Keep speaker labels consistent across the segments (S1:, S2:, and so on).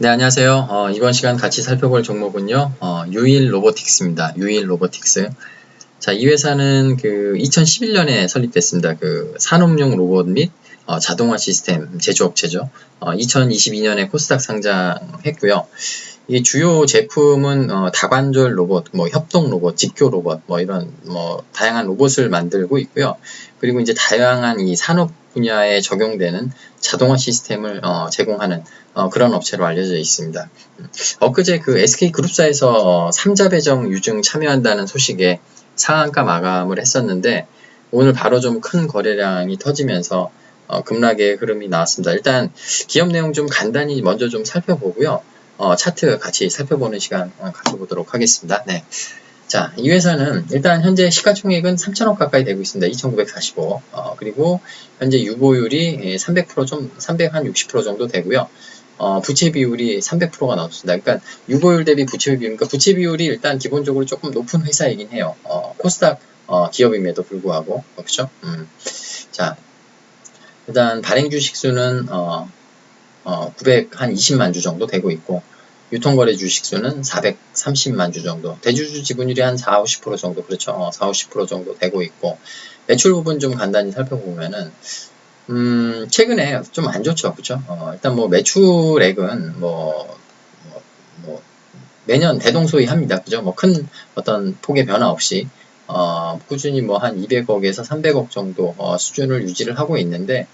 S1: 네, 안녕하세요. 어, 이번 시간 같이 살펴볼 종목은요, 어, 유일 로보틱스입니다. 유일 로보틱스. 자, 이 회사는 그 2011년에 설립됐습니다. 그 산업용 로봇 및 어, 자동화 시스템 제조업체죠. 어, 2022년에 코스닥 상장했고요. 이 주요 제품은 어, 다관절 로봇, 뭐 협동 로봇, 직교 로봇, 뭐 이런 뭐 다양한 로봇을 만들고 있고요. 그리고 이제 다양한 이 산업 분야에 적용되는 자동화 시스템을 어, 제공하는 어, 그런 업체로 알려져 있습니다. 엊그제 그 SK 그룹사에서 삼자 배정 유증 참여한다는 소식에 상한가 마감을 했었는데 오늘 바로 좀 큰 거래량이 터지면서 어, 급락의 흐름이 나왔습니다. 일단 기업 내용 좀 간단히 먼저 좀 살펴보고요. 어, 차트 같이 살펴보는 시간 어, 가져보도록 하겠습니다. 네. 자, 이 회사는 일단 현재 시가총액은 3천억 가까이 되고 있습니다. 2,945. 어, 그리고 현재 유보율이 300% 좀, 360% 정도 되고요. 어, 부채 비율이 300%가 나왔습니다. 그러니까 유보율 대비 부채 비율, 그러니까 부채 비율이 일단 기본적으로 조금 높은 회사이긴 해요. 어, 코스닥 어, 기업임에도 불구하고 그렇죠? 음. 자, 일단 발행 주식 수는 어, 어, 920만 주 정도 되고 있고 유통거래 주식 수는 430만 주 정도, 대주주 지분율이 한 4, 50% 정도, 그렇죠. 어, 4, 50% 정도 되고 있고, 매출 부분 좀 간단히 살펴보면은, 음, 최근에 좀 안 좋죠. 그쵸? 어, 일단 뭐 매출액은 뭐, 뭐, 뭐, 매년 대동소이 합니다. 그죠? 뭐 큰 어떤 폭의 변화 없이, 어, 꾸준히 뭐 한 200억에서 300억 정도 어, 수준을 유지를 하고 있는데,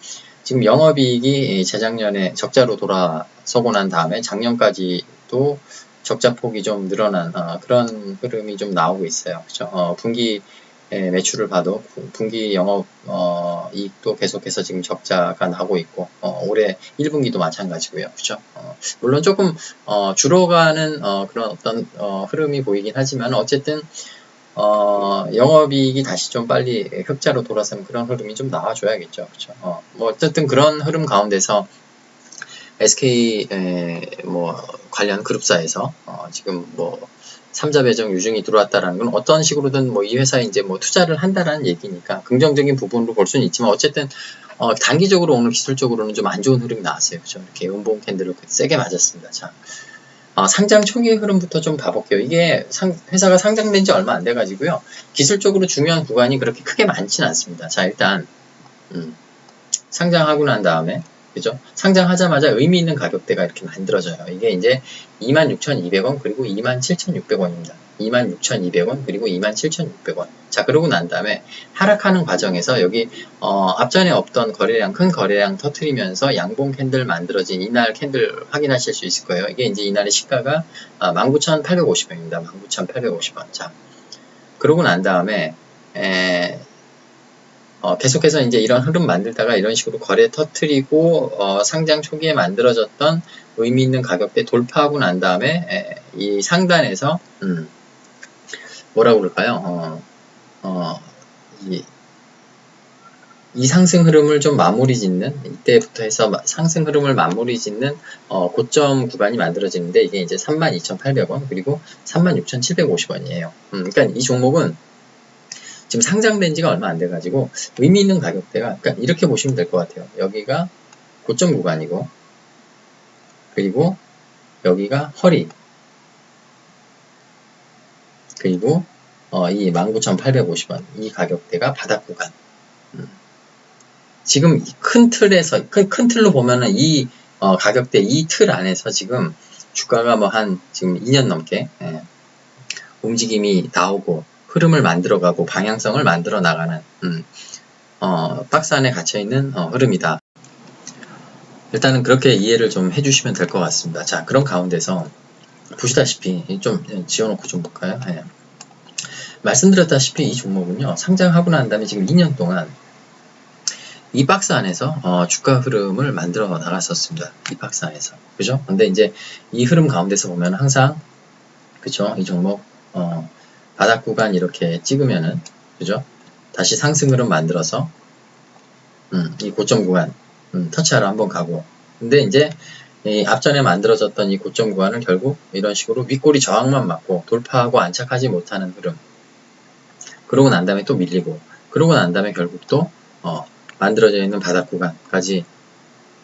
S1: 지금 영업이익이 재작년에 적자로 돌아서고 난 다음에 작년까지 도 적자 폭이 좀 늘어난 어, 그런 흐름이 좀 나오고 있어요. 그렇죠? 어, 분기 매출을 봐도 분기 영업 어, 이익도 계속해서 지금 적자가 나고 있고 어, 올해 1분기도 마찬가지고요. 그렇죠? 어, 물론 조금 어, 줄어가는 어, 그런 어떤 어, 흐름이 보이긴 하지만 어쨌든 어, 영업이익이 다시 좀 빨리 흑자로 돌아서는 그런 흐름이 좀 나와줘야겠죠. 그렇죠? 어, 뭐 어쨌든 그런 흐름 가운데서 SK 에, 뭐 관련 그룹사에서 어, 지금 뭐 삼자 배정 유증이 들어왔다라는 건 어떤 식으로든 뭐 이 회사에 이제 뭐 투자를 한다라는 얘기니까 긍정적인 부분으로 볼 수는 있지만 어쨌든 어, 단기적으로 오늘 기술적으로는 좀 안 좋은 흐름이 나왔어요. 그렇죠? 이렇게 음봉 캔들을 세게 맞았습니다. 자. 어, 상장 초기 흐름부터 좀 봐볼게요. 이게 상, 회사가 상장된 지 얼마 안 돼가지고요. 기술적으로 중요한 구간이 그렇게 크게 많지는 않습니다. 자, 일단, 음, 상장하고 난 다음에, 그죠? 상장하자마자 의미 있는 가격대가 이렇게 만들어져요. 이게 이제 26,200원 그리고 27,600원입니다. 26,200원 그리고 27,600원. 자 그러고 난 다음에 하락하는 과정에서 여기 어, 앞전에 없던 거래량 큰 거래량 터트리면서 양봉 캔들 만들어진 이날 캔들 확인하실 수 있을 거예요. 이게 이제 이날의 시가가 아, 19,850원입니다. 19,850원. 자 그러고 난 다음에 에, 어, 계속해서 이제 이런 흐름 만들다가 이런 식으로 거래 터트리고 어, 상장 초기에 만들어졌던 의미 있는 가격대 돌파하고 난 다음에 에, 이 상단에서 음, 뭐라고 그럴까요? 어, 어, 이, 이 상승 흐름을 좀 마무리 짓는 이때부터 해서 상승 흐름을 마무리 짓는 어, 고점 구간이 만들어지는데 이게 이제 32,800원 그리고 36,750원이에요. 음, 그러니까 이 종목은 지금 상장된 지가 얼마 안 돼가지고 의미 있는 가격대가 그러니까 이렇게 보시면 될 것 같아요. 여기가 고점 구간이고 그리고 여기가 허리 그리고 어, 이 19,850원 이 가격대가 바닥 구간 음. 지금 큰 틀에서 큰, 큰 틀로 보면은 이 어, 가격대 이 틀 안에서 지금 주가가 뭐 한 지금 2년 넘게 예, 움직임이 나오고 흐름을 만들어가고 방향성을 만들어 나가는 음, 어, 박스 안에 갇혀 있는 어, 흐름이다. 일단은 그렇게 이해를 좀 해주시면 될 것 같습니다. 자, 그런 가운데서 보시다시피 좀 지어놓고 좀 볼까요? 네. 말씀드렸다시피 이 종목은요 상장하고 난 다음에 지금 2년 동안 이 박스 안에서 어, 주가 흐름을 만들어 나갔었습니다. 이 박스 안에서 그죠? 근데 이제 이 흐름 가운데서 보면 항상 그죠? 이 종목 어, 바닥 구간 이렇게 찍으면은 그죠? 다시 상승 흐름 만들어서 음, 이 고점 구간 음, 터치하러 한번 가고 근데 이제 이 앞전에 만들어졌던 이 고점 구간을 결국 이런 식으로 윗꼬리 저항만 맞고 돌파하고 안착하지 못하는 흐름 그러고 난 다음에 또 밀리고 그러고 난 다음에 결국 또 어, 만들어져 있는 바닥 구간까지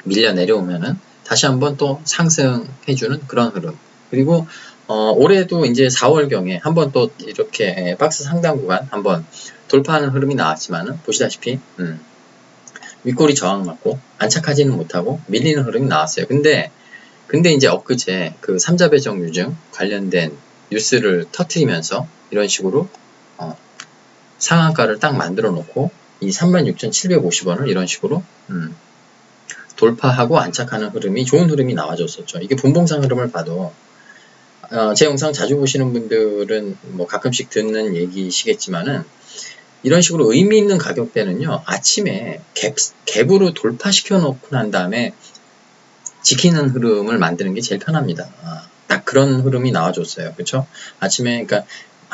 S1: 밀려 내려오면은 다시 한번 또 상승해주는 그런 흐름. 그리고 어, 올해도 이제 4월경에 한번 또 이렇게 박스 상단 구간 한번 돌파하는 흐름이 나왔지만은 보시다시피 음, 윗골이 저항 맞고 안착하지는 못하고 밀리는 흐름이 나왔어요. 근데 근데 이제 엊그제 그 삼자 배정 유증 관련된 뉴스를 터트리면서 이런 식으로 어, 상한가를 딱 만들어 놓고 이 36,750원을 이런 식으로 음, 돌파하고 안착하는 흐름이 좋은 흐름이 나와줬었죠. 이게 분봉상 흐름을 봐도 어, 제 영상 자주 보시는 분들은 뭐 가끔씩 듣는 얘기시겠지만은 이런 식으로 의미 있는 가격대는요 아침에 갭, 갭으로 돌파시켜 놓고 난 다음에 지키는 흐름을 만드는 게 제일 편합니다. 아, 딱 그런 흐름이 나와줬어요. 그렇죠? 아침에 그러니까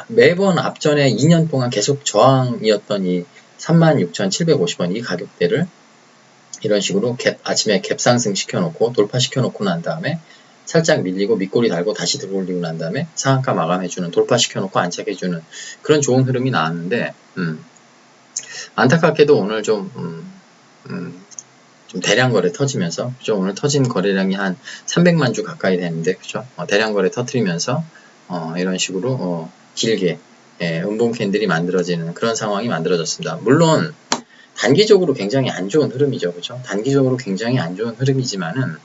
S1: 매번 앞전에 2년 동안 계속 저항이었던 이 36,750원 이 가격대를 이런 식으로 갭, 아침에 갭 상승 시켜놓고 돌파시켜 놓고 난 다음에 살짝 밀리고 밑꼬리 달고 다시 들어올리고 난 다음에 상한가 마감해주는 돌파시켜 놓고 안착해주는 그런 좋은 흐름이 나왔는데 음, 안타깝게도 오늘 좀, 음, 음, 좀 대량 거래 터지면서 그죠? 오늘 터진 거래량이 한 300만 주 가까이 되는데 그죠? 어, 대량 거래 터트리면서 어, 이런 식으로 어, 길게 예, 음봉 캔들이 만들어지는 그런 상황이 만들어졌습니다. 물론 단기적으로 굉장히 안 좋은 흐름이죠. 그죠? 단기적으로 굉장히 안 좋은 흐름이지만은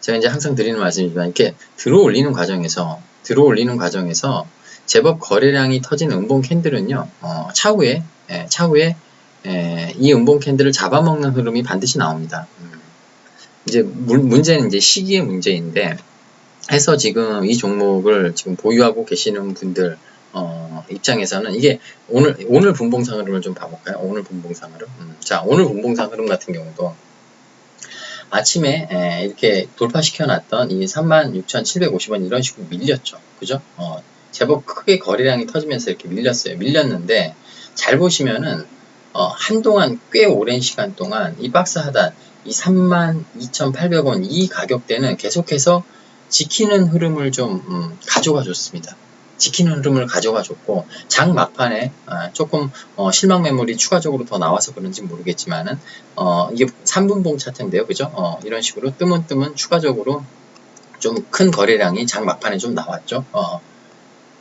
S1: 제가 이제 항상 드리는 말씀이지만 이렇게 들어 올리는 과정에서 들어 올리는 과정에서 제법 거래량이 터진 음봉 캔들은요 어, 차후에 예, 차후에 예, 이 음봉 캔들을 잡아먹는 흐름이 반드시 나옵니다. 음, 이제 문제는 이제 시기의 문제인데 해서 지금 이 종목을 지금 보유하고 계시는 분들 어, 입장에서는 이게 오늘 오늘 분봉상 흐름을 좀 봐볼까요? 오늘 분봉상 흐름. 음, 자 오늘 분봉상 흐름 같은 경우도 아침에 에, 이렇게 돌파시켜 놨던 이 36,750원 이런 식으로 밀렸죠. 그죠? 어, 제법 크게 거래량이 터지면서 이렇게 밀렸어요. 밀렸는데 잘 보시면은 어, 한동안 꽤 오랜 시간 동안 이 박스 하단 이 32,800원 이 가격대는 계속해서 지키는 흐름을 좀 음, 가져가 줬습니다. 지키는 흐름을 가져가 줬고 장 막판에 아, 조금 어, 실망 매물이 추가적으로 더 나와서 그런지 모르겠지만은 어, 이게 3분봉 차트인데요, 그죠? 어, 이런 식으로 뜨문뜨문 추가적으로 좀 큰 거래량이 장 막판에 좀 나왔죠. 어,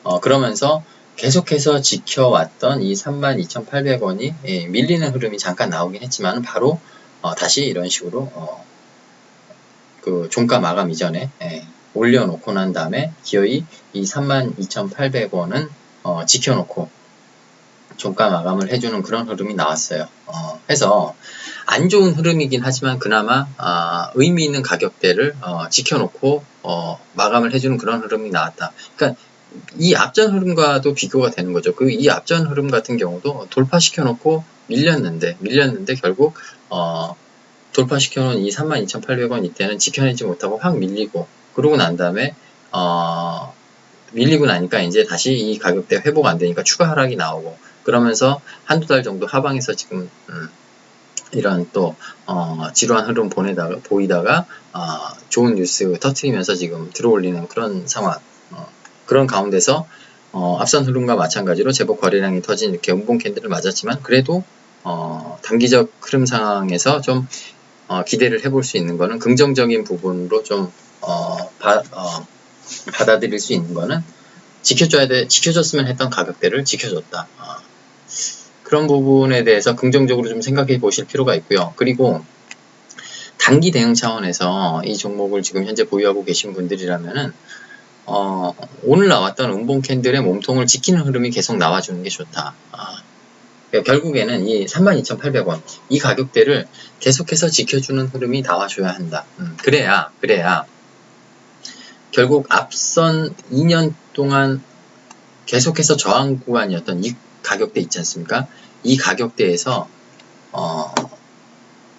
S1: 어, 그러면서 계속해서 지켜왔던 이 32,800원이 예, 밀리는 흐름이 잠깐 나오긴 했지만 바로 어, 다시 이런 식으로 어, 그 종가 마감 이전에 예, 올려놓고 난 다음에 기어이 이 32,800원은 어, 지켜놓고 종가 마감을 해주는 그런 흐름이 나왔어요. 어, 해서 안 좋은 흐름이긴 하지만 그나마 아, 의미 있는 가격대를 어, 지켜놓고 어, 마감을 해주는 그런 흐름이 나왔다. 그러니까 이 앞전 흐름과도 비교가 되는 거죠. 그 이 앞전 흐름 같은 경우도 돌파시켜 놓고 밀렸는데 밀렸는데 결국 어, 돌파시켜 놓은 이 32,800원 이때는 지켜내지 못하고 확 밀리고 그러고 난 다음에 어, 밀리고 나니까 이제 다시 이 가격대 회복 안 되니까 추가 하락이 나오고 그러면서 한두 달 정도 하방에서 지금 음, 이런 또 어, 지루한 흐름 보내다가 보이다가 어, 좋은 뉴스 터트리면서 지금 들어올리는 그런 상황 어, 그런 가운데서 어, 앞선 흐름과 마찬가지로 제법 거래량이 터진 이렇게 음봉 캔들을 맞았지만 그래도 어, 단기적 흐름 상황에서 좀 어, 기대를 해볼 수 있는 거는 긍정적인 부분으로 좀 어, 바, 어, 받아들일 수 있는 거는 지켜줘야 돼, 지켜줬으면 했던 가격대를 지켜줬다. 어, 그런 부분에 대해서 긍정적으로 좀 생각해 보실 필요가 있고요. 그리고 단기 대응 차원에서 이 종목을 지금 현재 보유하고 계신 분들이라면은 어, 오늘 나왔던 음봉 캔들의 몸통을 지키는 흐름이 계속 나와주는 게 좋다. 아, 그러니까 결국에는 이 32,800원 이 가격대를 계속해서 지켜주는 흐름이 나와줘야 한다. 음, 그래야 그래야 결국 앞선 2년 동안 계속해서 저항 구간이었던 이 가격대 있지 않습니까? 이 가격대에서 어,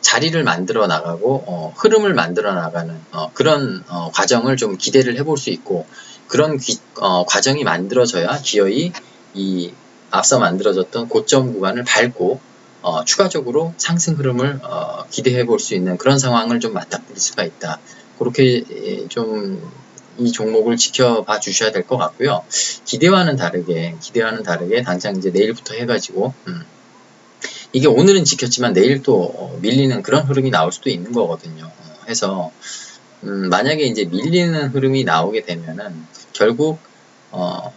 S1: 자리를 만들어 나가고 어, 흐름을 만들어 나가는 어, 그런 어, 과정을 좀 기대를 해볼 수 있고 그런 기, 어, 과정이 만들어져야 기어이 이 앞서 만들어졌던 고점 구간을 밟고 어, 추가적으로 상승 흐름을 어, 기대해 볼 수 있는 그런 상황을 좀 맞닥뜨릴 수가 있다. 그렇게 좀 이 종목을 지켜봐 주셔야 될 것 같고요. 기대와는 다르게 기대와는 다르게 당장 이제 내일부터 해가지고 음, 이게 오늘은 지켰지만 내일 또 어, 밀리는 그런 흐름이 나올 수도 있는 거거든요. 어, 해서 음, 만약에 이제 밀리는 흐름이 나오게 되면은 결국 어,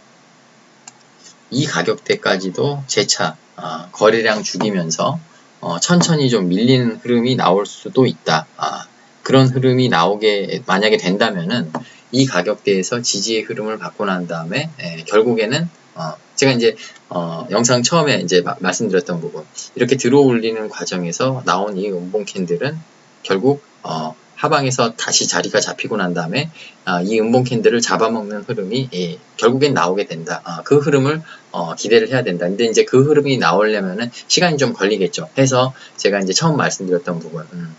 S1: 이 가격대까지도 재차 아, 거래량 죽이면서 어, 천천히 좀 밀리는 흐름이 나올 수도 있다. 아, 그런 흐름이 나오게 만약에 된다면은 이 가격대에서 지지의 흐름을 받고 난 다음에 에, 결국에는 어, 제가 이제 어, 영상 처음에 이제 마, 말씀드렸던 부분 이렇게 들어올리는 과정에서 나온 이 음봉 캔들은 결국 어, 하방에서 다시 자리가 잡히고 난 다음에 아, 이 음봉 캔들을 잡아먹는 흐름이 예, 결국엔 나오게 된다. 아, 그 흐름을 어, 기대를 해야 된다. 근데 이제 그 흐름이 나오려면은 시간이 좀 걸리겠죠. 해서 제가 이제 처음 말씀드렸던 부분 음,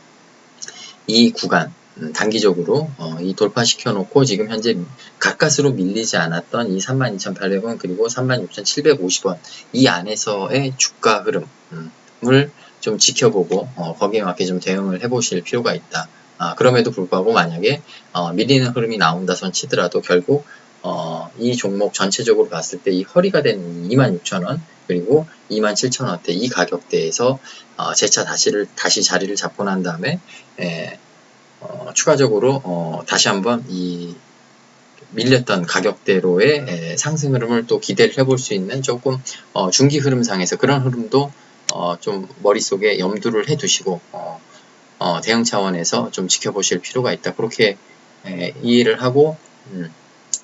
S1: 이 구간 음, 단기적으로 어, 이 돌파시켜 놓고 지금 현재 가까스로 밀리지 않았던 이 32,800원 그리고 36,750원 이 안에서의 주가 흐름을 좀 지켜보고 어, 거기에 맞게 좀 대응을 해보실 필요가 있다. 아, 그럼에도 불구하고 만약에 어, 밀리는 흐름이 나온다 손 치더라도 결국 어, 이 종목 전체적으로 봤을 때 이 허리가 되는 26,000원 그리고 27,000원대 이 가격대에서 어, 재차 다시를 다시 자리를 잡고 난 다음에 에, 어, 추가적으로 어, 다시 한번 이 밀렸던 가격대로의 에, 상승 흐름을 또 기대를 해볼 수 있는 조금 어, 중기 흐름상에서 그런 흐름도 어, 좀 머릿속에 염두를 해두시고 어, 어, 대응 차원에서 좀 지켜보실 필요가 있다. 그렇게 에, 이해를 하고 음,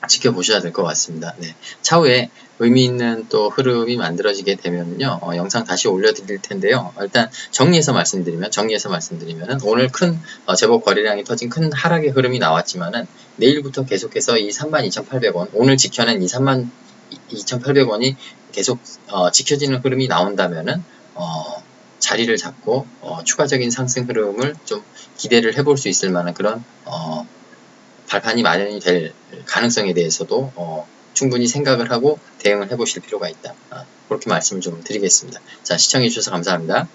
S1: 지켜보셔야 될 것 같습니다. 네. 차후에 의미 있는 또 흐름이 만들어지게 되면요, 어, 영상 다시 올려드릴 텐데요. 일단 정리해서 말씀드리면, 정리해서 말씀드리면은 오늘 큰 어, 제법 거래량이 터진 큰 하락의 흐름이 나왔지만은 내일부터 계속해서 이 32,800원, 오늘 지켜낸 이 32,800원이 계속 어, 지켜지는 흐름이 나온다면은 어, 자리를 잡고 어, 추가적인 상승 흐름을 좀 기대를 해볼 수 있을 만한 그런 어, 발판이 마련이 될 가능성에 대해서도 어, 충분히 생각을 하고 대응을 해보실 필요가 있다. 아, 그렇게 말씀을 좀 드리겠습니다. 자, 시청해주셔서 감사합니다.